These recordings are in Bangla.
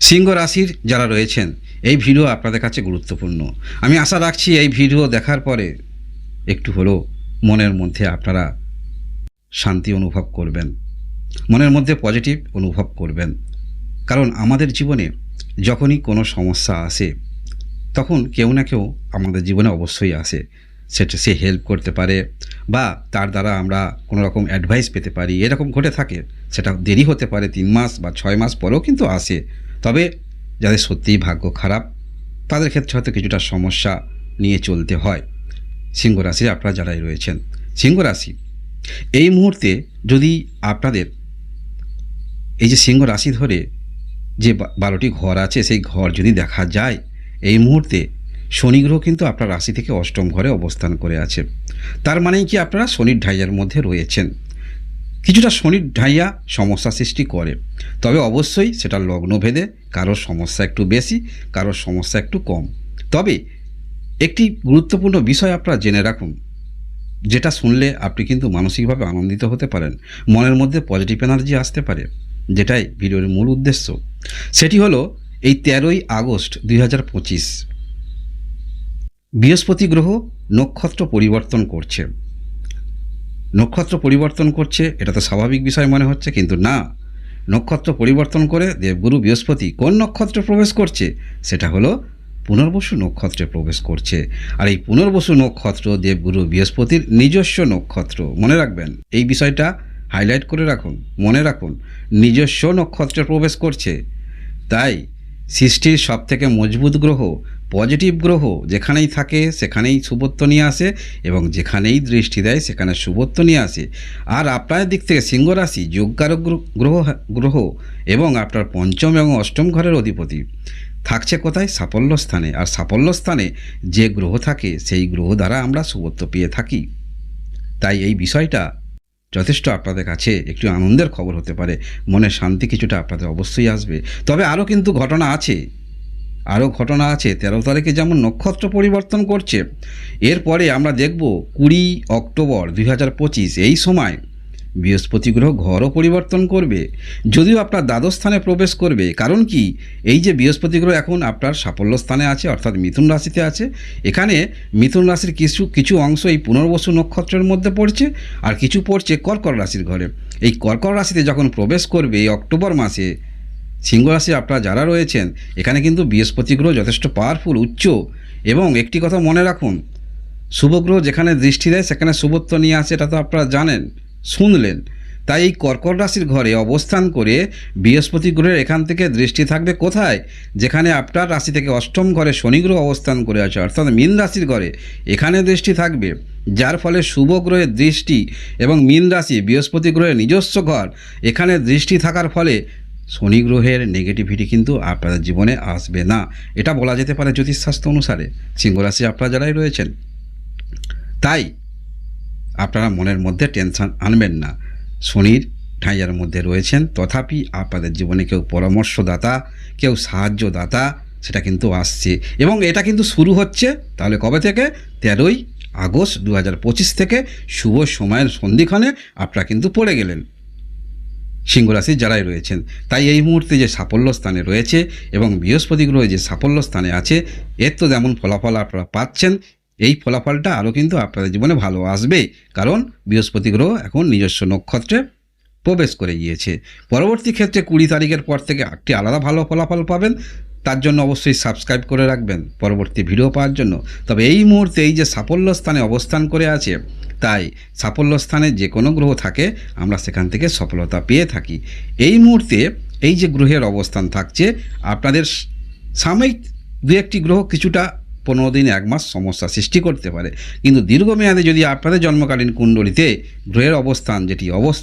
সিংহ রাশির যারা রয়েছেন, এই ভিডিও আপনাদের কাছে গুরুত্বপূর্ণ। আমি আশা রাখছি এই ভিডিও দেখার পরে একটু হলেও মনের মধ্যে আপনারা শান্তি অনুভব করবেন। মনের মধ্যে পজিটিভ অনুভব করবেন। কারণ আমাদের জীবনে যখনই কোনো সমস্যা আসে, তখন কেউ না কেউ আমাদের জীবনে অবশ্যই আসে। সেটা সে হেল্প করতে পারে বা তার দ্বারা আমরা কোনো রকম অ্যাডভাইস পেতে পারি। এরকম ঘটে থাকে। সেটা দেরি হতে পারে তিন মাস বা ছয় মাস পরেও কিন্তু আসে। তবে যাদের সত্যিই ভাগ্য খারাপ, তাদের ক্ষেত্রে হয়তো কিছুটা সমস্যা নিয়ে চলতে হয়। সিংহ রাশির আপনারা যারাই রয়েছেন, সিংহ রাশি, এই মুহূর্তে যদি আপনাদের এই যে সিংহ রাশি ধরে যে বারোটি ঘর আছে, সেই ঘর যদি দেখা যায়, এই মুহূর্তে শনি গ্রহ কিন্তু আপনার রাশি থেকে অষ্টম ঘরে অবস্থান করে আছে। তার মানে কি আপনারা শনির ঢাইয়ার মধ্যে রয়েছেন। কিছুটা শনির ঢাইয়া সমস্যা সৃষ্টি করে। তবে অবশ্যই সেটা লগ্নভেদে কারোর সমস্যা একটু বেশি, কারোর সমস্যা একটু কম। তবে একটি গুরুত্বপূর্ণ বিষয় আপনারা জেনে রাখুন, যেটা শুনলে আপনি কিন্তু মানসিকভাবে আনন্দিত হতে পারেন। মনের মধ্যে পজিটিভ এনার্জি আসতে পারে, যেটাই ভিডিওর মূল উদ্দেশ্য। সেটি হলো এই তেরোই আগস্ট দুই হাজার পঁচিশ। বৃহস্পতি গ্রহ নক্ষত্র পরিবর্তন করছে। নক্ষত্র পরিবর্তন করছে, এটা তো স্বাভাবিক বিষয় মনে হচ্ছে, কিন্তু না। নক্ষত্র পরিবর্তন করে দেবগুরু বৃহস্পতি কোন নক্ষত্রে প্রবেশ করছে, সেটা হলো পুনর্বসু নক্ষত্রে প্রবেশ করছে। আর এই পুনর্বসু নক্ষত্র দেবগুরু বৃহস্পতির নিজস্ব নক্ষত্র, মনে রাখবেন। এই বিষয়টা হাইলাইট করে রাখুন, মনে রাখুন, নিজস্ব নক্ষত্রে প্রবেশ করছে। তাই সৃষ্টির সব থেকে মজবুত গ্রহ পজিটিভ গ্রহ যেখানেই থাকে, সেখানেই শুভত্ব নিয়ে আসে এবং যেখানেই দৃষ্টি দেয়, সেখানে শুভত্ব নিয়ে আসে। আর আপনার দিক থেকে সিংহ রাশি যোগকারক গ্রহ গ্রহ এবং আপনার পঞ্চম এবং অষ্টম ঘরের অধিপতি। থাকছে কোথায়? সাফল্য স্থানে। আর সাফল্য স্থানে যে গ্রহ থাকে, সেই গ্রহ দ্বারা আমরা শুভত্ব পেয়ে থাকি। তাই এই বিষয়টা যথেষ্ট আপনাদের কাছে একটু আনন্দের খবর হতে পারে। মনে শান্তি কিছুটা আপনাদের অবশ্যই আসবে। তবে আরও কিন্তু ঘটনা আছে। আরও ঘটনা আছে। তেরো তারিখে যেমন নক্ষত্র পরিবর্তন করছে এরপরে আমরা দেখব কুড়ি অক্টোবর দুই হাজার পঁচিশ, এই সময় বৃহস্পতি গ্রহ ঘরও পরিবর্তন করবে, যদিও আপনার দ্বাদশ স্থানে প্রবেশ করবে। কারণ কি? এই যে বৃহস্পতি গ্রহ এখন আপনার সাফল্য স্থানে আছে, অর্থাৎ মিথুন রাশিতে আছে। এখানে মিথুন রাশির কিছু কিছু অংশ এই পুনর্বসু নক্ষত্রের মধ্যে পড়ছে আর কিছু পড়ছে কর্কট রাশির ঘরে। এই কর্কট রাশিতে যখন প্রবেশ করবে এই অক্টোবর মাসে সিংহ রাশি আপনারা যারা রয়েছেন, এখানে কিন্তু বৃহস্পতি গ্রহ যথেষ্ট পাওয়ারফুল উচ্চ এবং একটি কথা মনে রাখুন শুভগ্রহ যেখানে দৃষ্টি দেয়, সেখানে শুভত্ব নিয়ে আসে, এটা তো আপনারা জানেন, শুনলেন। তাই এই কর্কট রাশির ঘরে অবস্থান করে বৃহস্পতি গ্রহের এখান থেকে দৃষ্টি থাকবে কোথায়? যেখানে আপনার রাশি থেকে অষ্টম ঘরে শনি গ্রহ অবস্থান করে আছে, অর্থাৎ মীন রাশির ঘরে এখানে দৃষ্টি থাকবে। যার ফলে শুভ গ্রহের দৃষ্টি এবং মীন রাশি বৃহস্পতি গ্রহের নিজস্ব ঘর, এখানে দৃষ্টি থাকার ফলে শনি গ্রহের নেগেটিভিটি কিন্তু আপনাদের জীবনে আসবে না। এটা বলা যেতে পারে জ্যোতিষশাস্ত্র অনুসারে। সিংহ রাশি আপনারা যারাই রয়েছেন, তাই আপনারা মনের মধ্যে টেনশন আনবেন না। শনির ঠাইয়ার মধ্যে রয়েছেন, তথাপি আপনাদের জীবনে কেউ পরামর্শদাতা, কেউ সাহায্যদাতা, সেটা কিন্তু আসছে। এবং এটা কিন্তু শুরু হচ্ছে তাহলে কবে থেকে? তেরোই আগস্ট দু হাজার পঁচিশ থেকে শুভ সময়ের সন্ধিক্ষণে আপনারা কিন্তু পড়ে গেলেন। সিংহরাশি যারাই রয়েছেন। তাই এই মুহূর্তে যে সাফল্য স্থানে রয়েছে এবং বৃহস্পতি গ্রহ যে সাফল্য স্থানে আছে, এর তো যেমন ফলাফল আপনারা পাচ্ছেন, এই ফলাফলটা আরও কিন্তু আপনাদের জীবনে ভালো আসবে। কারণ বৃহস্পতি গ্রহ এখন নিজস্ব নক্ষত্রে প্রবেশ করে গিয়েছে। পরবর্তী ক্ষেত্রে কুড়ি তারিখের পর থেকে একটি আলাদা ভালো ফলাফল পাবেন। তার জন্য অবশ্যই সাবস্ক্রাইব করে রাখবেন পরবর্তী ভিডিও পাওয়ার জন্য। তবে এই মুহূর্তে এই যে সাফল্য স্থানে অবস্থান করে আছে তাই সাফল্য স্থানে যে কোনো গ্রহ থাকে, আমরা সেখান থেকে সফলতা পেয়ে থাকি। এই মুহূর্তে এই যে গ্রহের অবস্থান থাকছে, আপনাদের সাময়িক দু একটি গ্রহ কিছুটা পনেরো দিন, এক মাস সমস্যা সৃষ্টি করতে পারে। কিন্তু দীর্ঘমেয়াদে যদি আপনাদের জন্মকালীন কুণ্ডলিতে গ্রহের অবস্থান, যেটি অবস,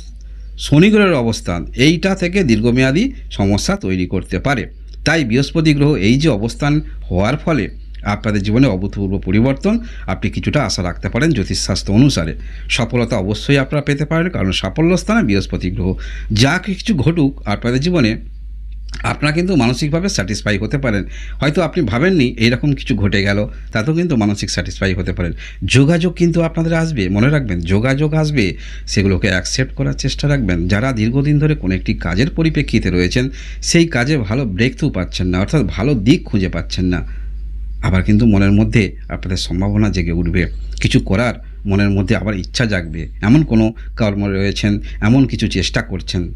শনি গ্রহের অবস্থান, এইটা থেকে দীর্ঘমেয়াদী সমস্যা তৈরি করতে পারে। তাই বৃহস্পতি গ্রহ এই যে অবস্থান হওয়ার ফলে আপনাদের জীবনে অভূতপূর্ব পরিবর্তন। আপনি কিছুটা আশা রাখতে পারেন জ্যোতিষশাস্ত্র অনুসারে। সফলতা অবশ্যই আপনারা পেতে পারেন, কারণ সাফল্য স্থানে বৃহস্পতি গ্রহ। যা কিছু ঘটুক, আপনাদের জীবনে আপনারা কিন্তু মানসিকভাবে স্যাটিসফাই হতে পারেন। হয়তো আপনি ভাবেননি, এইরকম কিছু ঘটে গেল, তাতেও কিন্তু মানসিক স্যাটিসফাই হতে পারেন। যোগাযোগ কিন্তু আপনাদের আসবে, মনে রাখবেন, যোগাযোগ আসবে। সেগুলোকে অ্যাকসেপ্ট করার চেষ্টা রাখবেন। যারা দীর্ঘদিন ধরে কোনো একটি কাজের পরিপ্রেক্ষিতে রয়েছেন, সেই কাজে ভালো ব্রেক থ্রু পাচ্ছেন না, অর্থাৎ ভালো দিক খুঁজে পাচ্ছেন না। আবার কিন্তু মনের মধ্যে আপনাদের সম্ভাবনা জেগে উঠবে। কিছু করার মনের মধ্যে আবার ইচ্ছা জাগবে। এমন কোনো কর্ম রয়েছেন, এমন কিছু চেষ্টা করছেন।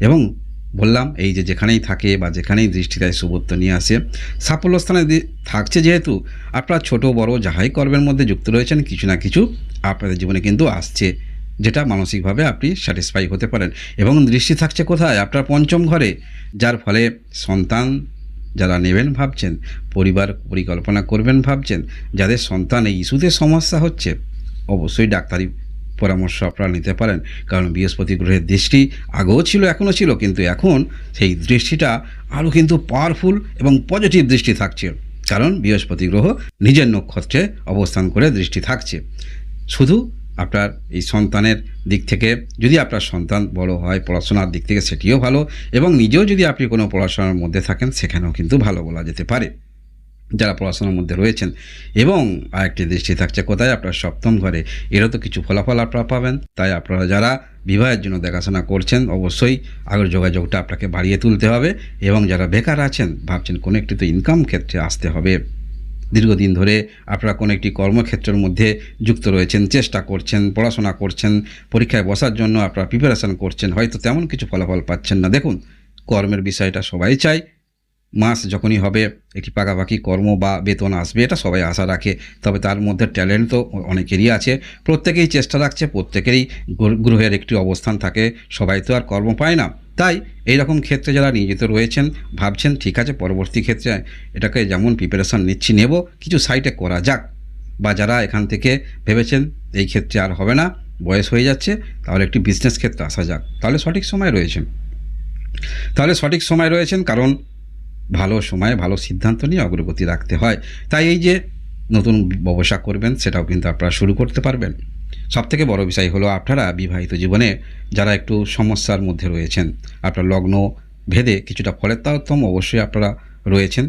এবং বললাম, এই যে যেখানেই থাকে বা যেখানেই দৃষ্টি দেয় সুবত্ব নিয়ে আসে, সাফল্য স্থানে থাকছে যেহেতু, আপনারা ছোট, বড় যাহাই কর্মের মধ্যে যুক্ত রয়েছেন, কিছু না কিছু আপনাদের জীবনে কিন্তু আসছে, যেটা মানসিকভাবে আপনি স্যাটিসফাই হতে পারেন। এবং দৃষ্টি থাকছে কোথায়? আপনার পঞ্চম ঘরে, যার ফলে সন্তান যারা নেবেন ভাবছেন, পরিবার পরিকল্পনা করবেন ভাবছেন, যাদের সন্তান এই ইস্যুতে সমস্যা হচ্ছে, অবশ্যই ডাক্তারি পরামর্শ আপনারা নিতে পারেন। কারণ বৃহস্পতি গ্রহের দৃষ্টি আগেও ছিল, এখনও ছিল, কিন্তু এখন সেই দৃষ্টিটা আরও কিন্তু পাওয়ারফুল এবং পজিটিভ দৃষ্টি থাকছে। কারণ বৃহস্পতি গ্রহ নিজের নক্ষত্রে অবস্থান করে দৃষ্টি থাকছে। শুধু আপনার এই সন্তানের দিক থেকে, যদি আপনার সন্তান বড় হয়, পড়াশোনার দিক থেকে সেটিও ভালো, এবং নিজেও যদি আপনি কোনো পড়াশোনার মধ্যে থাকেন, সেখানেও কিন্তু ভালো বলা যেতে পারে। যারা পড়াশোনার মধ্যে রয়েছেন, এবং আরেকটি দৃষ্টি থাকছে, কোথায় আপনার সপ্তম ঘরে, এরও তো কিছু ফলাফল আপনারা পাবেন। তাই আপনারা যারা বিবাহের জন্য দেখাশোনা করছেন, অবশ্যই আগের যোগাযোগটা আপনাকে বাড়িয়ে তুলতে হবে, এবং যারা বেকার আছেন, ভাবছেন কোনো একটি তো ইনকাম ক্ষেত্রে আসতে হবে। দীর্ঘদিন ধরে আপনারা কোনো একটি কর্মক্ষেত্রের মধ্যে যুক্ত রয়েছেন, চেষ্টা করছেন, পড়াশোনা করছেন, পরীক্ষায় বসার জন্য আপনারা প্রিপারেশন করছেন, হয়তো তেমন কিছু ফলাফল পাচ্ছেন না। দেখুন, কর্মের বিষয়টা সবাই চায়। মাস যখনই হবে, একটি পাকাপাকি কর্ম বা বেতন আসবে, এটা সবাই আশা রাখে। তবে তার মধ্যে ট্যালেন্ট তো অনেকেরই আছে। প্রত্যেকেই চেষ্টা রাখছে, প্রত্যেকেরই গ্রহের একটি অবস্থান থাকে। সবাই তো আর কর্ম পায় না। তাই এই রকম ক্ষেত্রে যারা নিয়োজিত রয়েছেন, ভাবছেন ঠিক আছে পরবর্তী ক্ষেত্রে এটাকে যেমন প্রিপারেশন নিচ্ছি, নেব, কিছু সাইটে করা যাক। বা যারা এখান থেকে ভেবেছেন এই ক্ষেত্রে আর হবে না, বয়স হয়ে যাচ্ছে, তাহলে একটি বিজনেস ক্ষেত্রে আসা যাক। তাহলে সঠিক সময় রয়েছেন। তাহলে সঠিক সময় রয়েছেন কারণ ভালো সময়ে ভালো সিদ্ধান্ত নিয়ে অগ্রগতি রাখতে হয়। তাই এই যে নতুন ব্যবসা করবেন, সেটাও কিন্তু আপনারা শুরু করতে পারবেন। সবথেকে বড় বিষয় হলো আপনারা বিবাহিত জীবনে যারা একটু সমস্যার মধ্যে রয়েছেন, আপনার লগ্ন ভেদে কিছুটা ফলের তারতম্য অবশ্যই আপনারা রয়েছেন,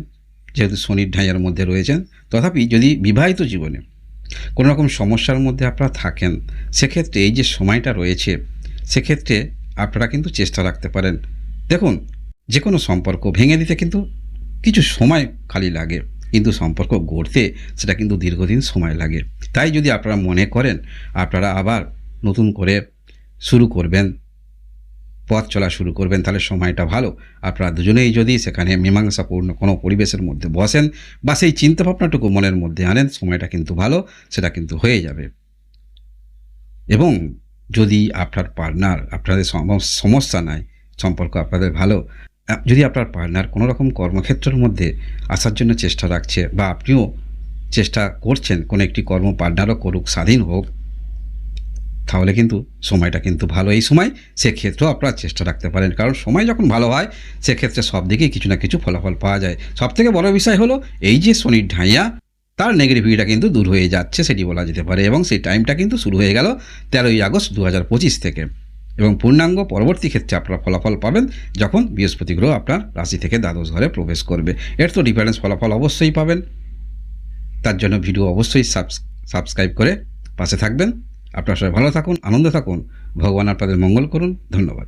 যেহেতু শনির ঢাইয়ার মধ্যে রয়েছেন, তথাপি যদি বিবাহিত জীবনে কোনো রকম সমস্যার মধ্যে আপনারা থাকেন, সেক্ষেত্রে এই যে সময়টা রয়েছে, সেক্ষেত্রে আপনারা কিন্তু চেষ্টা রাখতে পারেন। দেখুন যে কোনো সম্পর্ক ভেঙে দিতে কিন্তু কিছু সময় খালি লাগে। কিন্তু সম্পর্ক গড়তে সেটা কিন্তু দীর্ঘদিন সময় লাগে। তাই যদি আপনারা মনে করেন, আপনারা আবার নতুন করে শুরু করবেন, পথ চলা শুরু করবেন, তাহলে সময়টা ভালো। আপনারা দুজনেই যদি সেখানে মীমাংসাপূর্ণ কোনো পরিবেশের মধ্যে বসেন বা সেই চিন্তাভাবনাটুকু মনের মধ্যে আনেন, সময়টা কিন্তু ভালো, সেটা কিন্তু হয়ে যাবে। এবং যদি আপনার পার্টনার আপনাদের সমস্যা নাই, সম্পর্ক আপনাদের ভালো যদি আপনার পার্টনার কোনো রকম কর্মক্ষেত্রের মধ্যে আসার জন্য চেষ্টা রাখছে বা আপনিও চেষ্টা করছেন, কোনো একটি কর্ম পার্টনারও করুক, স্বাধীন হোক, তাহলে কিন্তু সময়টা কিন্তু ভালো। এই সময় সেক্ষেত্রেও আপনারা চেষ্টা রাখতে পারেন। কারণ সময় যখন ভালো হয়, সেক্ষেত্রে সব দিকেই কিছু না কিছু ফলাফল পাওয়া যায়। সব থেকে বড় বিষয় হলো, এই যে শনির ঢাইয়া, তার নেগেটিভিটিটা কিন্তু দূর হয়ে যাচ্ছে, সেটি বলা যেতে পারে। এবং সেই টাইমটা কিন্তু শুরু হয়ে গেল তেরোই আগস্ট দু হাজার পঁচিশ থেকে। এবং পূর্ণাঙ্গ পরবর্তী ক্ষেত্রে আপনারা ফলাফল পাবেন যখন বৃহস্পতি গ্রহ আপনার রাশি থেকে দ্বাদশ ঘরে প্রবেশ করবে। এর তো ডিফারেন্স ফলাফল অবশ্যই পাবেন। তার জন্য ভিডিও অবশ্যই সাবস্ক্রাইব করে পাশে থাকবেন। আপনার সবাই ভালো থাকুন, আনন্দ থাকুন। ভগবান আপনাদের মঙ্গল করুন। ধন্যবাদ।